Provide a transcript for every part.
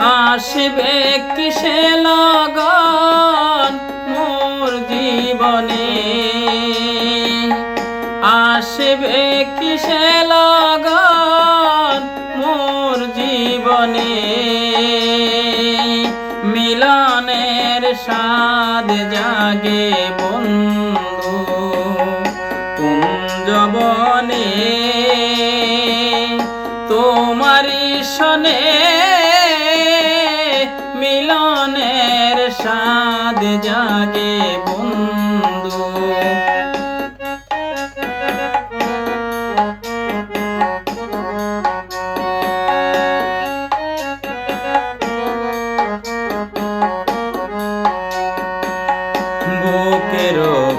আসবে কিসে লগন মোর জীবনে? আসবে কিসে লগন মোর জীবনে? মিলনের স্বাদ জাগে বন্ধু কুঞ্জবনে। তোমারি শনে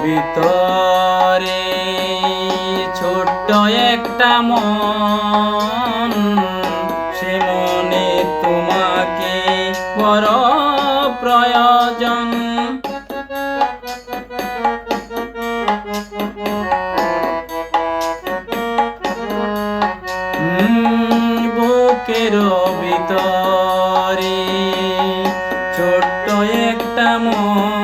ভিতরে ছোট্ট একটা মন সে মনে তোমাকে বড় প্রয়োজন। বুকের ভিতরে ছোট্ট একটা মন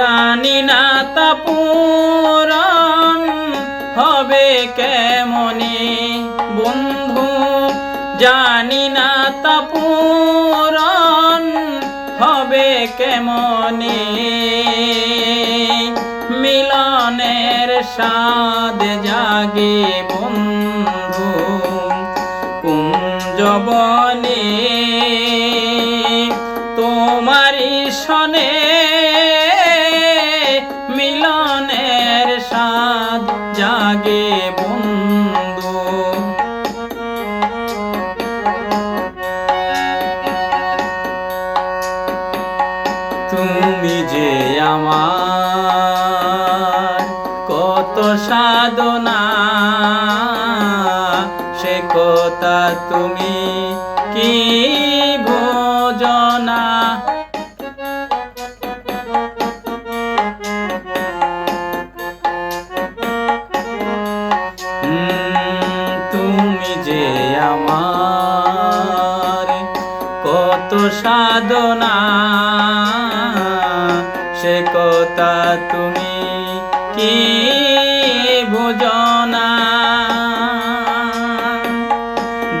জানি না তা পূরণ হবে কেমনে? বন্ধু, জানি না তা পূরণ হবে কেমনে? মিলনের স্বাদ জাগে বন্ধু কুঞ্জবনে তোমারি শনে সাধনা সে কথা তুমি কি ভোজনা? তুমি যে আমার কত সাধনা সে কথা তুমি কি ভোজনা?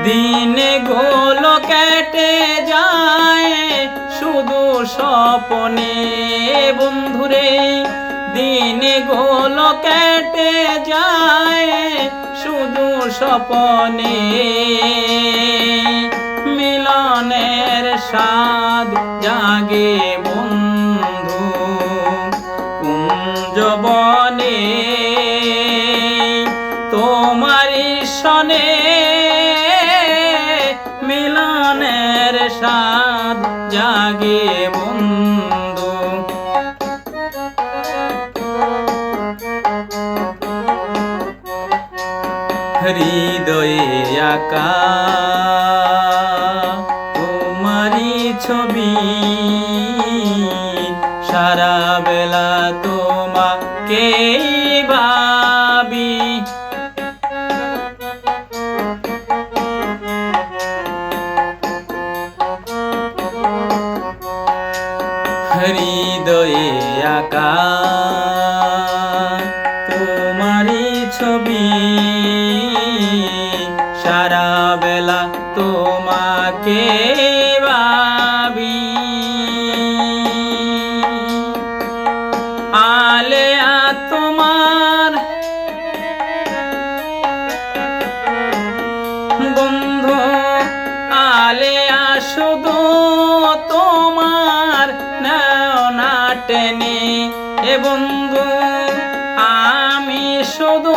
দিনে গোল কেটে যায় শুধু স্বপনে বন্ধুরে। দিনে গোল কেটে যায় শুধু স্বপনে তোমারি শনে মিলনের স্বাদ জাগে বন্ধু। হৃদয়ে আকা তোমারি ছবি সারা তোমাকে ভাবি? হৃদয়ে আকা তোমারি ছবি। শুধু তোমার নাটেনি এ বন্ধু আমি শুধু